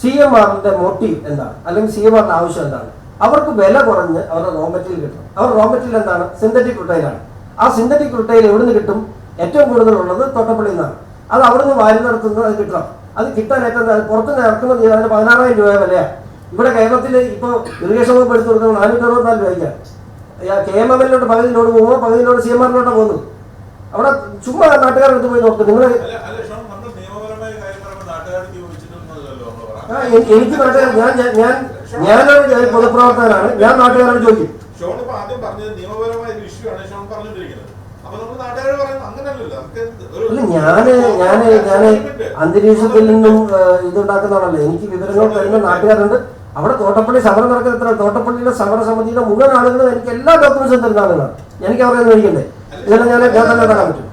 സി എം ആറിന്റെ മോട്ടീവ് എന്താണ്? അല്ലെങ്കിൽ സി എം ആറിന്റെ ആവശ്യം എന്താണ്? അവർക്ക് വില കുറഞ്ഞ് അവരുടെ റോ മെറ്റീരിയൽ കിട്ടും. അവർ റോ മെറ്റീരിയൽ എന്താണ്? സിന്തറ്റിക് റുട്ടൈലാണ് ആ സിന്തറ്റിക് റുട്ടൈൽ എവിടുന്ന് കിട്ടും? ഏറ്റവും കൂടുതൽ ഉള്ളത് തോട്ടപ്പള്ളിയിൽ നിന്നാണ്. അത് അവിടുന്ന് വാരി നടത്തുന്നത് അത് കിട്ടണം. അത് കിട്ടാൻ ഏറ്റവും പുറത്തുനിന്ന് ഇറക്കുന്നത് അതിന് പതിനാറായിരം രൂപ വിലയാണ്. ഇവിടെ കേരളത്തിൽ ഇപ്പോൾ ഇറിഗേഷൻ വകുപ്പ് എടുത്തു കൊടുക്കുന്നത് നാനൂറ്റി അറുപത്തിനാല് രൂപയ്ക്കാണ് കെ എം എം എല്ലോട്ട് പകുതിയിലോട്ട് പോകുമ്പോൾ പകുതിയിലോട്ട് സി എം ആറിലോട്ട് പോകുന്നു അവിടെ ചുമ്മാ നാട്ടുകാരെടുത്ത് പോയി നോക്കും. നിങ്ങൾ എനിക്ക് നാട്ടുകാർ ഞാൻ ഞാൻ- ഞാനൊരു പൊതുപ്രവർത്തകനാണ്. ഞാൻ നാട്ടുകാരോട് ചോദിക്കും. ഷോൺ ഇപ്പൊ ആദ്യം പറഞ്ഞത് നിയമപരമായ ഒരു ഇഷ്യൂ ആണ് ഷോൺ പറഞ്ഞുകൊണ്ടിരിക്കുന്നത് അപ്പൊ നമ്മൾ നാട്ടുകാർ പറയുന്നത് അങ്ങനെയല്ലല്ലോ അല്ല ഞാൻ ഞാൻ ഞാൻ അന്തരീക്ഷത്തിൽ നിന്നും ഇതുണ്ടാക്കുന്നതാണല്ലോ. എനിക്ക് വിവരങ്ങൾ തരുന്ന നാട്ടുകാരുണ്ട്. അവിടെ തോട്ടപ്പള്ളി സമരം നടക്കുന്ന എത്ര? തോട്ടപ്പള്ളിയിലെ സമര സമിതിയുടെ മുഴുവൻ ആളുകളും എനിക്ക് എല്ലാ ഡോക്യുമെന്റ്സും തരുന്ന ആളുകളാണ്. എനിക്ക് അവരെ മേടിക്കണ്ടേ? ഇതെല്ലാം ഞാൻ തന്നെ തരാൻ പറ്റും.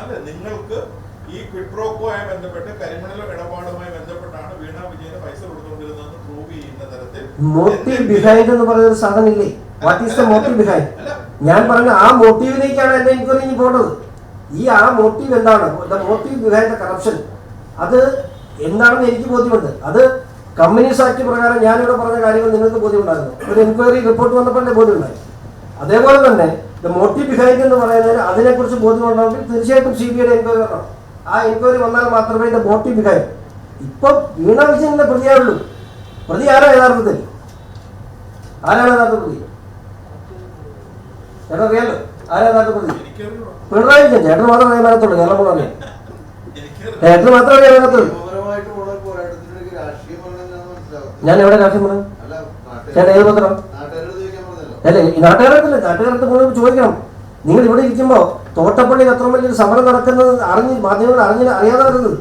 അല്ല നിങ്ങൾക്ക് ഈ ക്വിഡ്രോക്കോയുമായി ബന്ധപ്പെട്ട് കരിമണൽ ഇടപാടുമായി ബന്ധപ്പെട്ടാണ് വീണ വിജയന് പൈസ പ്രൂവ് ചെയ്യുന്ന തരത്തിൽ മോട്ടീവ് ബിഹൈൻഡ് എന്ന് പറയുന്ന സാധനം ഇല്ലേ? What is the motive behind ഞാൻ പറഞ്ഞ ആ മോട്ടീവിലേക്കാണ് എന്റെ എൻക്വയറി ഇനി പോകേണ്ടത് ഈ ആ മോട്ടീവ് എന്താണ്? The motive behind the corruption അത് എന്താണെന്ന് എനിക്ക് ബോധ്യമുണ്ട്. അത് കമ്മ്യൂണിസ്റ്റ് ആക്ട് പ്രകാരം ഞാനിവിടെ പറഞ്ഞ കാര്യങ്ങൾ നിങ്ങൾക്ക് ബോധ്യമുണ്ടായിരുന്നു. ഒരു എൻക്വയറി റിപ്പോർട്ട് വന്നപ്പോൾ എന്റെ ബോധ്യമുണ്ടായി. അതേപോലെ തന്നെ ദ മോട്ടീവ് ബിഹൈൻഡ് എന്ന് പറയുന്നതിന് അതിനെക്കുറിച്ച് ബോധ്യമുണ്ടാകുമ്പോൾ തീർച്ചയായിട്ടും സി ബി ഐയുടെ എൻക്വയറി വരണം. ആ എൻക്വയറി വന്നാൽ മാത്രമേ ദ മോട്ടീവ് ബിഹൈൻഡ് ഇപ്പൊ വീണ വിജയന്റെ പ്രതിയാവുള്ളൂ പ്രതി ആരാ യഥാർത്ഥത്തിൽ? ആരാണ് യഥാർത്ഥ പ്രതി? ചേട്ടാ അറിയാലോ ആരാ യഥാർത്ഥ പ്രതി പിണറായി വിജയൻ ചേട്ടന് മാത്രമേ അറിയാത്തുള്ളൂ കേരളം മുഴുവൻ അറിയാം. ചേട്ടന് മാത്രമേ അറിയാത്തുള്ളൂ ഞാൻ എവിടെ രാഷ്ട്രീയം പറഞ്ഞു അല്ല ചേട്ടാ ഏത് പത്രം അല്ലേ ഈ നാട്ടുകാരത്തില്ല നാട്ടുകാരത്ത് മുഴുവൻ ചോദിക്കണം. നിങ്ങൾ ഇവിടെ ഇരിക്കുമ്പോൾ തോട്ടപ്പള്ളി അത്ര വലിയൊരു സമരം നടക്കുന്നത് അറിഞ്ഞ് മാധ്യമങ്ങൾ അറിഞ്ഞ അറിയാതെ വരുന്നത്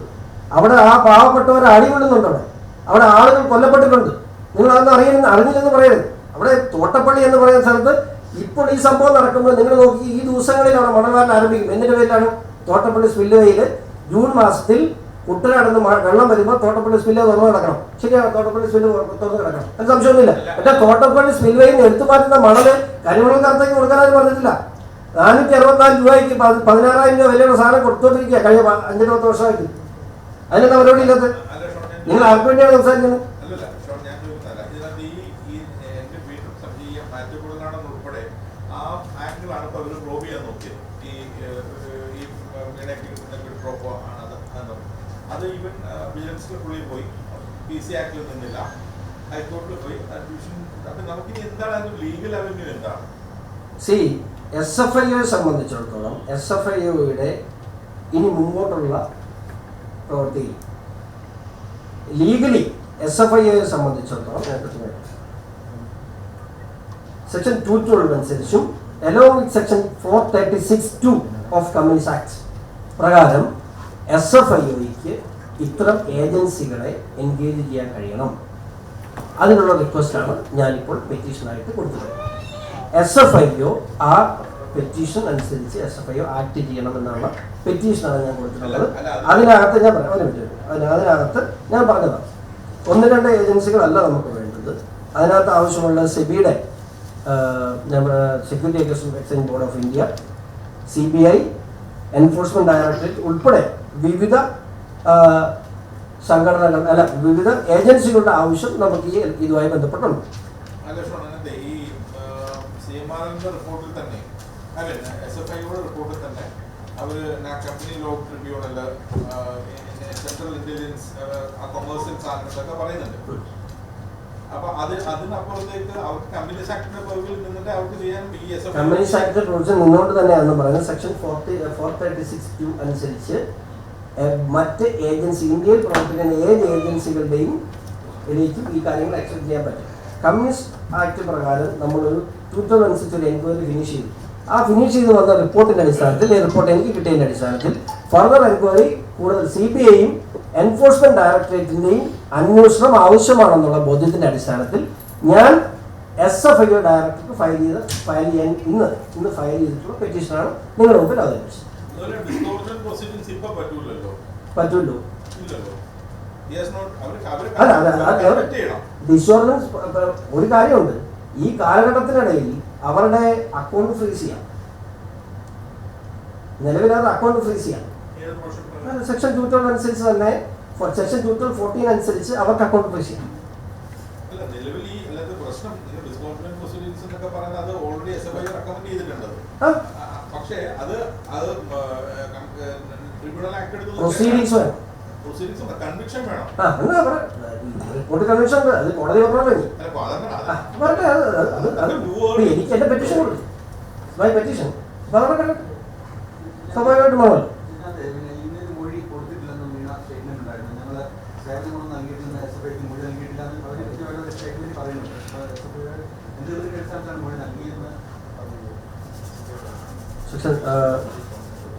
അവിടെ ആ പാവപ്പെട്ടവരെ അടികൊള്ളുന്നുണ്ട് അവിടെ. അവിടെ ആളുകൾ കൊല്ലപ്പെട്ടിട്ടുണ്ട്. നിങ്ങൾ അതൊന്നും അറിയുന്ന അറിഞ്ഞില്ലെന്ന് പറയരുത്. അവിടെ തോട്ടപ്പള്ളി എന്ന് പറയുന്ന സ്ഥലത്ത് ഇപ്പോൾ ഈ സംഭവം നടക്കുമ്പോൾ നിങ്ങൾ നോക്കി ഈ ദിവസങ്ങളിലാണ് മണവാരൻ ആരംഭിക്കും. എന്നിട്ട് പേരിലാണ്? തോട്ടപ്പള്ളി സ്പില്ലുവയിൽ ജൂൺ മാസത്തിൽ കുട്ടനാടുന്ന് വെള്ളം വരുമ്പോൾ തോട്ടപ്പള്ളി സ്പില്ല് തുറന്നു കിടക്കണം ശരിയാണ്? തോട്ടപ്പള്ളി സ്പില്ല് തുറന്നു കിടക്കണം അത് സംശയമൊന്നുമില്ല. പക്ഷേ തോട്ടപ്പള്ളി സ്പില്ലുവയിൽ നിന്ന് എടുത്തു മാറ്റുന്ന മണൽ കരിവെള്ളക്കാരത്തേക്ക് കൊടുക്കാനായി പറഞ്ഞിട്ടില്ല. നാനൂറ്റി അറുപത്തിനാല് രൂപയ്ക്ക് പതിനാറായിരം രൂപ വിലയുള്ള സാധനം കൊടുത്തോണ്ടിരിക്കുക കഴിഞ്ഞ അഞ്ചു പത്ത് വർഷമായിട്ട്. അതിനെന്താ പരിപാടി ഇല്ലാത്ത? നിങ്ങൾ ആർക്ക് വേണ്ടിയാണ് സംസാരിക്കുന്നത് അല്ലല്ല ഷോൺ ഞാൻ ചോദിക്കുന്നതല്ല ഇതിനകത്ത് ഈ ഈ എന്റെ വീട്ടിൽ സം- ഈ മാറ്റുകൊടുക്കാണെന്ന് ഉൾപ്പെടെ ആ ആംഗിളാണ് ഇപ്പൊ അവർ പ്രോബ് ചെയ്യാൻ നോക്കിയത് ഈ ഏഹ്, ഈ വീണയ്ക്ക് ഡ്രോപ്പ് ആണ് അത് എന്നത്. അത് ഈവൻ വിജിലൻസിൽ പോയി. പി സി ആക്ടിൽ നിന്നില്ല. ഹൈക്കോടതിയിൽ പോയി. അഡ്മിഷൻ അപ്പൊ നമുക്കിനി എന്താണ് അത് ലീഗൽ അവന്യൂ എന്താണ്? സി എസ് എഫ് ഐയെ സംബന്ധിച്ചിടത്തോളം എസ് എഫ് ഐയുടെ ഇനി മുമ്പോട്ടുള്ള പ്രവൃത്തി ലീഗലി എസ് എഫ് ഐ ഐയെ സംബന്ധിച്ചിടത്തോളം സെക്ഷൻ ടു ട്വൽവ് അനുസരിച്ചും along with section four thirty six two of communist act പ്രകാരം എസ് എഫ് ഐ ഒക്ക് ഇത്തരം ഏജൻസികളെ എൻഗേജ് ചെയ്യാൻ കഴിയണം. അതിനുള്ള റിക്വസ്റ്റാണ് ഞാനിപ്പോൾ പെറ്റീഷനായിട്ട് കൊടുത്തത്. എസ് എഫ് ഐ ഒ ആ പെറ്റീഷൻ അനുസരിച്ച് S F I O act ചെയ്യണം എന്നാണ് പെറ്റീഷനാണ് ഞാൻ കൊടുത്തിട്ടുള്ളത്. അതിനകത്ത് ഞാൻ പറയാം ഒരു അതിനകത്ത് ഞാൻ പറഞ്ഞതാണ് ഒന്ന് രണ്ട് ഏജൻസികളല്ല നമുക്ക് വേണ്ടത്. അതിനകത്ത് ആവശ്യമുള്ള സെബിയുടെ നമ്മുടെ security exchange board of India C B I enforcement directorate ഉൾപ്പെടെ വിവിധ സംഘടനകൾ അല്ല വിവിധ ഏജൻസികളുടെ ആവശ്യം നമുക്ക് ഈ ഇതുമായി ബന്ധപ്പെട്ടുണ്ട്. റിപ്പോർട്ടിൽ തന്നെ ഇന്റലിജൻസ് കൊമേഴ്സ്യൽ സാധനങ്ങളൊക്കെ പറയുന്നുണ്ട്. അപ്പൊ ചെയ്യാൻ തന്നെയാണെന്ന് പറയുന്നത്. സെക്ഷൻ തേർട്ടി സിക്സ് ടു അനുസരിച്ച് മറ്റ് ഏജൻസി ഇന്ത്യയിൽ പ്രവർത്തിക്കുന്ന ഏത് ഏജൻസികളുടെയും ഇതിലേക്കും ഈ കാര്യങ്ങൾ അക്സെപ്റ്റ് ചെയ്യാൻ പറ്റും. കമ്മ്യൂണിസ്റ്റ് ആക്ട് പ്രകാരം നമ്മളൊരു ട്വിറ്റർ അനുസരിച്ച് ഒരു എൻക്വയറി ഫിനിഷ് ചെയ്തു. ആ ഫിനിഷ് ചെയ്ത് വന്ന റിപ്പോർട്ടിന്റെ അടിസ്ഥാനത്തിൽ ഈ റിപ്പോർട്ട് എനിക്ക് അടിസ്ഥാനത്തിൽ ഫർദർ എൻക്വയറി കൂടുതൽ സി ബി ഐയും എൻഫോഴ്സ്മെന്റ് ഡയറക്ടറേറ്റിന്റെയും അന്വേഷണം ആവശ്യമാണെന്നുള്ള ബോധ്യത്തിന്റെ അടിസ്ഥാനത്തിൽ ഞാൻ എസ് എഫ് ഐ ഡയറക്ടർക്ക് ഫയൽ ചെയ്ത് ഫയൽ ചെയ്യാൻ ഇന്ന് ഇന്ന് ഫയൽ ചെയ്തിട്ടുള്ള പെറ്റീഷനാണ് നിങ്ങളുടെ മുമ്പിൽ അവതരിപ്പിച്ചത്. പറ്റുമല്ലോ അവർ ഒരു കാര്യമുണ്ട്. ഈ കാലഘട്ടത്തിനിടയിൽ അവരുടെ അക്കൗണ്ട് ഫ്രീസ് ചെയ്യാം. നിലവിൽ അത് അക്കൗണ്ട് ഫ്രീസ് ചെയ്യാം. സെക്ഷൻ ടു അനുസരിച്ച് തന്നെ സെക്ഷൻ ടു ട്വൽവ് ഫോർട്ടീൻ അനുസരിച്ച് അവർക്ക് അക്കൗണ്ട് ഫ്രീസ് ചെയ്യാം. പ്രൊസീഡിങ്സ് അത് റിപ്പോർട്ട് കൺവെൻഷൻ കോടതി എനിക്ക് എന്റെ പെറ്റീഷൻ മൈ പെറ്റീഷൻ അപ്പൊ. സ്വാഭാവികമായിട്ടും വേണമല്ലോ ഇതിനകത്ത് പിന്നെ ഇന്നൊരു മൊഴി കൊടുത്തിട്ടില്ലെന്നും വീണ സ്റ്റേറ്റ്മെന്റ് ഉണ്ടായിരുന്നു ഞങ്ങൾ സേവനങ്ങളൊന്നും നൽകിയിട്ടില്ല എസ് എഫ് ഐക്ക് മൊഴി നൽകിയിട്ടില്ല എന്ന് അവരെ കൃത്യമായിട്ട് സ്റ്റേറ്റ്മെന്റ് പറയുന്നുണ്ട് അപ്പൊ SFI എന്തെങ്കിലും അടിസ്ഥാനത്തിലാണ് മൊഴി നൽകിയെന്ന് പറഞ്ഞത് section uh,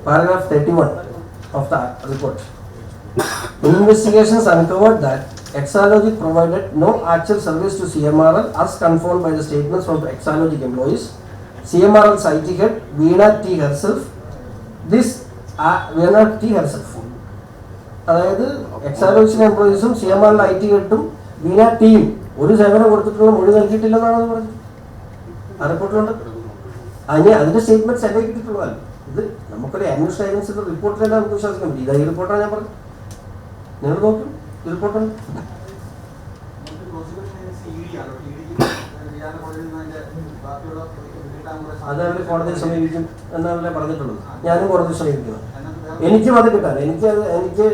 paragraph 31 of the report. Investigations uncovered that Exalogic provided no actual service to CMRL as confirmed by the statements from Exalogic employees. CMRL's IT head Veena T herself. This uh, Veena T herself. അതായത് Exalogic എംപ്ലോയീസും C M ആറിലെ I T ഹെഡും Veena team ഒരു സേവനം കൊടുത്തിട്ടുള്ള മൊഴി നൽകിയിട്ടില്ലെന്നാണ് പറഞ്ഞത് ആ റിപ്പോർട്ടിലുണ്ട് അതിന് അതിന്റെ സ്റ്റേറ്റ്മെന്റ് എന്നെ കിട്ടിയിട്ടുള്ള ഇത് നമുക്കൊരു അന്വേഷണ ഏജൻസിയുടെ തന്നെ നമുക്ക് വിശ്വസിക്കാൻ പറ്റും. ഇതായി റിപ്പോർട്ടാണ് ഞാൻ പറഞ്ഞത്. നിങ്ങൾ നോക്കും റിപ്പോർട്ടാണ് കോടതിയിൽ അത് അവർ കോടതിയെ സമീപിക്കും എന്നല്ലേ പറഞ്ഞിട്ടുള്ളത് ഞാനും കോടതിയെ സമീപിക്കുന്നത് എനിക്കും അത് കിട്ടാൻ. എനിക്ക് എനിക്ക്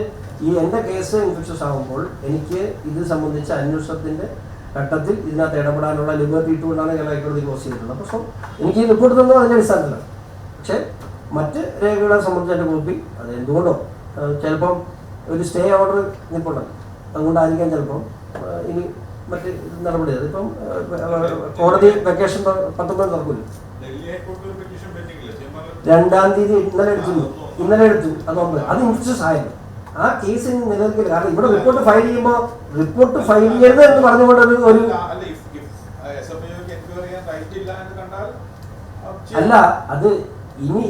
ഈ എന്റെ കേസ് ഇൻഫെക്ഷസ് ആകുമ്പോൾ എനിക്ക് ഇത് സംബന്ധിച്ച അന്വേഷണത്തിന്റെ ഘട്ടത്തിൽ ഇതിനകത്ത് ഇടപെടാനുള്ള ലിബർട്ടി ഇട്ടുകൊണ്ടാണ് ഞാൻ ഹൈക്കോടതി ക്ലോസ് ചെയ്തിട്ടുള്ളത്. അപ്പോൾ സോ എനിക്ക് ഈ റിപ്പോർട്ട് തന്നത് അതിന്റെ അടിസ്ഥാനത്തിലാണ്. പക്ഷേ മറ്റ് രേഖകളെ സംബന്ധിച്ച കോപ്പി അത് എന്തുകൊണ്ടോ ചിലപ്പം ഒരു സ്റ്റേ ഓർഡർ നിൽപ്പുണ്ടല്ലോ അതുകൊണ്ടായിരിക്കാം ചിലപ്പം ഇനി മറ്റ് നടപടി. അതിപ്പം കോടതി വെക്കേഷൻ പത്തൊമ്പത് നടക്കൂല? രണ്ടാം തീയതി ഇന്നലെ എടുത്തു. ഇന്നലെ എടുത്തു. അത് അത് ഇൻഫ്യൂസ് ആയിരുന്നു ആ കേസ് നിലനിൽക്കില്ല. കാരണം ഇവിടെ റിപ്പോർട്ട് ഫയൽ ചെയ്യുമ്പോൾ റിപ്പോർട്ട് ഫയൽ ചെയ്യരുത് എന്ന് പറഞ്ഞുകൊണ്ട് ഒരു ഒരു അല്ല, ഇല്ല അത് ഇനി.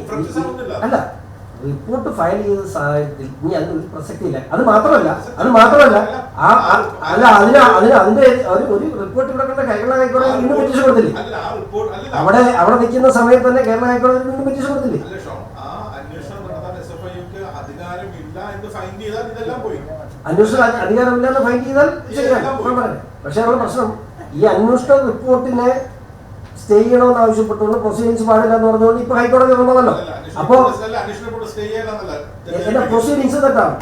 അല്ല റിപ്പോർട്ട് ഫയൽ ചെയ്ത സാഹചര്യത്തിൽ ഇനി അതിന് ഒരു പ്രസക്തിയില്ല അത് മാത്രമല്ല അത് മാത്രമല്ല ആ അല്ല അതിന് അതിന് അതിന്റെ ഒരു ഒരു റിപ്പോർട്ട് ഇവിടെ കണ്ട കേരള ഹൈക്കോടതി വീണ്ടും പെറ്റീഷൻ കൊടുത്തില്ലേ? അവിടെ അവിടെ നിൽക്കുന്ന സമയത്ത് തന്നെ കേരള ഹൈക്കോടതി വീണ്ടും പെറ്റീഷൻ കൊടുത്തില്ലേ അല്ല, ഷോൺ, ആ അന്വേഷണം നടത്താൻ SFI ക്ക് അധികാരമില്ല എന്ന് find ചെയ്താൽ ഇതെല്ലാം പോയി അന്വേഷണ അധികാരമില്ലാതെ ഫൈൻ ചെയ്താൽ ശരിയാണ്. അവരുടെ പക്ഷേ അവിടെ പ്രശ്നം ഈ അന്വേഷണ റിപ്പോർട്ടിനെ സ്റ്റേ ചെയ്യണമെന്ന് ആവശ്യപ്പെട്ടുകൊണ്ട് പ്രൊസീഡിങ്സ് പാടില്ല എന്ന് പറഞ്ഞുകൊണ്ട് ഇപ്പൊ ഹൈക്കോടതി വന്നതല്ലോ. അപ്പോ എന്റെ പ്രൊസീഡിങ്സ് തെറ്റാണ്.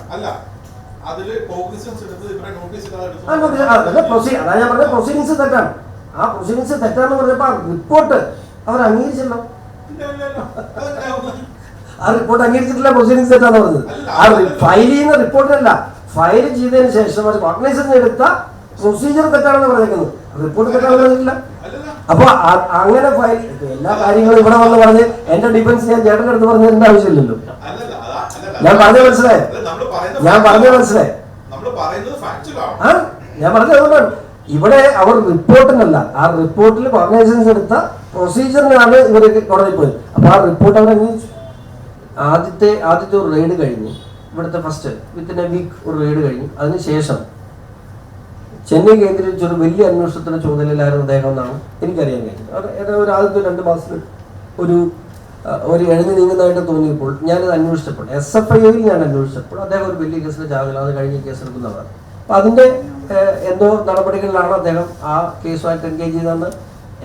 അതാ ഞാൻ പറഞ്ഞ പ്രൊസീഡിങ്സ് തെറ്റാണ്. ആ പ്രൊസീഡിങ്സ് തെറ്റാന്ന് പറഞ്ഞപ്പോ റിപ്പോർട്ട് അവർ അംഗീകരിച്ചല്ലോ. ആ റിപ്പോർട്ട് അംഗീകരിച്ചിട്ടില്ല പ്രൊസീഡിങ്സ് തെറ്റാന്ന് പറഞ്ഞത്. ആ ഫയൽ ചെയ്യുന്ന റിപ്പോർട്ടല്ല ഫയൽ ചെയ്തതിന് ശേഷം അവർ കോഗ്നൈസറിന് എടുത്ത പ്രൊസീജിയർ തെറ്റാണെന്ന് പറഞ്ഞേക്കുന്നത്. റിപ്പോർട്ട് തെറ്റാണെന്ന് പറഞ്ഞിട്ടില്ല. അപ്പൊ അങ്ങനെ ഫയൽ എല്ലാ കാര്യങ്ങളും ഇവിടെ വന്ന് പറഞ്ഞ് എന്റെ ഡിഫൻസ് ഞാൻ ചേട്ടന്റെ അടുത്ത് പറഞ്ഞതിന്റെ ആവശ്യമില്ലല്ലോ. ഞാൻ പറഞ്ഞ മനസ്സിലായോ? ഞാൻ പറഞ്ഞ മനസ്സിലായി? ആ ഞാൻ പറഞ്ഞത് അതുകൊണ്ടാണ്. ഇവിടെ അവർ റിപ്പോർട്ടിനല്ല ആ റിപ്പോർട്ടിൽ ഓർഗനൈസേഷൻസ് എടുത്ത പ്രൊസീജിയറിനാണ് ഇവർ കോടതി പോയത്. അപ്പൊ ആ റിപ്പോർട്ട് അവർ ആദ്യത്തെ ആദ്യത്തെ ഒരു റെയ്ഡ് കഴിഞ്ഞു. ഇവിടുത്തെ ഫസ്റ്റ് വിത്തിൻ എ വീക്ക് ഒരു റെയ്ഡ് കഴിഞ്ഞു. അതിനുശേഷം ചെന്നൈ കേന്ദ്രീകരിച്ച് ഒരു വലിയ അന്വേഷണത്തിന്റെ ചുമതലയിലായിരുന്നു അദ്ദേഹം എന്നാണ് എനിക്കറിയാൻ കഴിഞ്ഞത്. ഒരു ആദ്യത്തെ രണ്ട് മാസത്തിൽ ഒരു ഒരു എഴുതി നീങ്ങുന്നതായിട്ട് തോന്നിയപ്പോൾ ഞാനത് അന്വേഷിച്ചപ്പോൾ എസ് എഫ് ഐയിൽ ഞാൻ അന്വേഷിച്ചപ്പോൾ അദ്ദേഹം ഒരു വലിയ കേസിൽ ചാവില്ല അത് കഴിഞ്ഞ കേസ് എടുക്കുന്നതാണ്. അപ്പം അതിന്റെ എന്തോ നടപടികളിലാണ് അദ്ദേഹം ആ കേസുമായിട്ട് എൻഗേജ് ചെയ്തതെന്ന്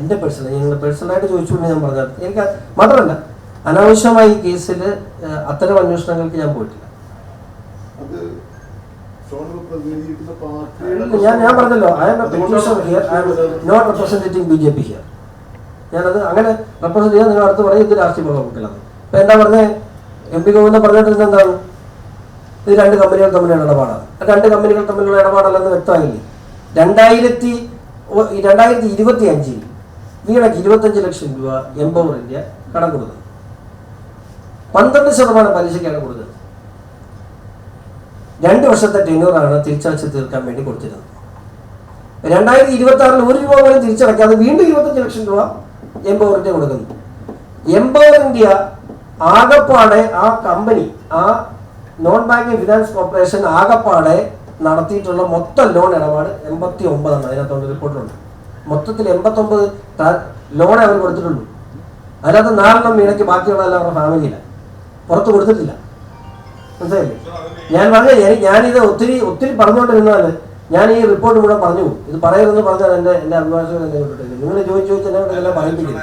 എന്റെ പേഴ്സണൽ ഞങ്ങൾ പേഴ്സണലായിട്ട് ചോദിച്ചുകൊണ്ട് ഞാൻ പറഞ്ഞത് എനിക്ക് മാത്രമല്ല അനാവശ്യമായി ഈ കേസിൽ അത്തരം അന്വേഷണങ്ങൾക്ക് ഞാൻ പോയിട്ടില്ല. പ്രതിനിധീകരിക്കുന്ന ഞാൻ ഞാൻ പറഞ്ഞല്ലോ I M A petition here I M not representative B J P here ഞാനത് അങ്ങനെ റെപ്രസെന്റ് ചെയ്യാൻ നിങ്ങൾ അടുത്ത് പറയും ഇത് രാഷ്ട്രീയ പ്രവർത്തനമാണ് ഇപ്പം എന്താ പറഞ്ഞത് എം പി ഗോവിന്ദൻ പറഞ്ഞിട്ട് എന്താണ്? ഇത് രണ്ട് കമ്പനികൾ തമ്മിലുള്ള ഇടപാടാണ്. രണ്ട് കമ്പനികൾ തമ്മിലുള്ള ഇടപാടല്ലെന്ന് വ്യക്തമായില്ലേ? രണ്ടായിരത്തി രണ്ടായിരത്തി ഇരുപത്തി അഞ്ചിൽ വീണയ്ക്ക് ഇരുപത്തഞ്ച് ലക്ഷം രൂപ എംപവർ ഇന്ത്യ കടം കൊടുത്തത് പന്ത്രണ്ട് ശതമാനം പലിശയ്ക്കാണ് കൊടുത്തത്. രണ്ട് വർഷത്തെ ടെന്യൂറാണ് തിരിച്ചടച്ച് തീർക്കാൻ വേണ്ടി കൊടുത്തിരുന്നത്. രണ്ടായിരത്തി ഇരുപത്തി ആറിൽ ഒരു രൂപ പോലും തിരിച്ചടക്കാതെ വീണ്ടും ഇരുപത്തഞ്ച് ലക്ഷം രൂപ എംപവർ ഇന്ത്യ കൊടുക്കുന്നു. എംപവർ ഇന്ത്യ ആകപ്പാടെ ആ കമ്പനി ആ നോൺ ബാങ്കിങ് ഫിനാൻസ് കോർപ്പറേഷൻ ആകപ്പാടെ നടത്തിയിട്ടുള്ള മൊത്തം ലോൺ ഇടപാട് എൺപത്തി ഒമ്പതാണ് അതിനകത്തോണ്ട് റിപ്പോർട്ടുണ്ട് മൊത്തത്തിൽ എൺപത്തൊമ്പത് ലോൺ അവർ കൊടുത്തിട്ടുള്ളൂ. അതിനകത്ത് നാലെണ്ണം വീണയ്ക്ക് ബാക്കിയുള്ള എല്ലാം അവരുടെ ഫാമിലിയില്ല പുറത്ത് കൊടുത്തിട്ടില്ല. മനസ്സിലായില്ലേ? ഞാൻ പറഞ്ഞ ഞാനിത് ഒത്തിരി ഒത്തിരി പറഞ്ഞുകൊണ്ടിരുന്നാൽ ഞാൻ ഈ റിപ്പോർട്ട് മുഴുവൻ പറഞ്ഞു. ഇത് പറയരുതെന്ന് പറഞ്ഞാൽ എന്റെ എന്റെ അഭിഭാഷകൻ നിങ്ങൾ ചോദിച്ചു ചോദിച്ചാൽ എന്നെ അതെ ഇതെല്ലാം പറയിപ്പിക്കില്ല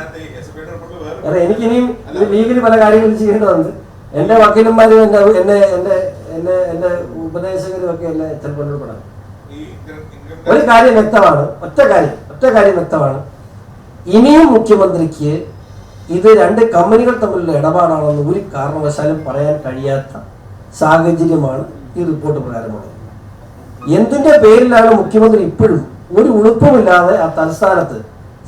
കാരണം എനിക്കിനിയും ലീഗിൽ പല കാര്യങ്ങളും ചെയ്യേണ്ടതുണ്ട്. എന്റെ വക്കീലന്മാരും എന്റെ എന്നെ എന്റെ എന്നെ എന്റെ ഉപദേശകരും ഒക്കെ എന്നെ ചിലപ്പോൾ ഒരു കാര്യം വ്യക്തമാണ്. ഒറ്റ കാര്യം. ഒറ്റ കാര്യം വ്യക്തമാണ്. ഇനിയും മുഖ്യമന്ത്രിക്ക് ഇത് രണ്ട് കമ്പനികൾ തമ്മിലുള്ള ഇടപാടാണെന്ന് ഒരു കാരണവശാലും പറയാൻ കഴിയാത്ത സാഹചര്യമാണ് ഈ റിപ്പോർട്ട് പ്രകാരമുള്ളത്. എന്തിന്റെ പേരിലാണ് മുഖ്യമന്ത്രി ഇപ്പോഴും ഒരു ഉളുപ്പുമില്ലാതെ ആ തലസ്ഥാനത്ത്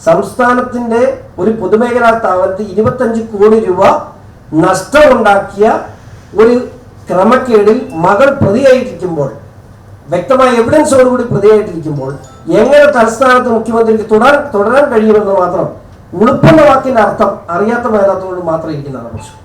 സംസ്ഥാനത്തിന്റെ ഒരു പൊതുമേഖലാ സ്ഥാപനത്തിൽ ഇരുപത്തഞ്ച് കോടി രൂപ നഷ്ടമുണ്ടാക്കിയ ഒരു ക്രമക്കേടിൽ മകൾ പ്രതിയായിട്ടിരിക്കുമ്പോൾ വ്യക്തമായ എവിഡൻസോടുകൂടി പ്രതിയായിട്ടിരിക്കുമ്പോൾ എങ്ങനെ തലസ്ഥാനത്ത് മുഖ്യമന്ത്രിക്ക് തുടരാൻ തുടരാൻ കഴിയുമെന്ന് മാത്രം ഉളുപ്പെന്ന വാക്കിന്റെ അർത്ഥം അറിയാത്ത മേലാത്തതുകൊണ്ട് മാത്രം ഇരിക്കുന്നതാണ് പ്രശ്നം.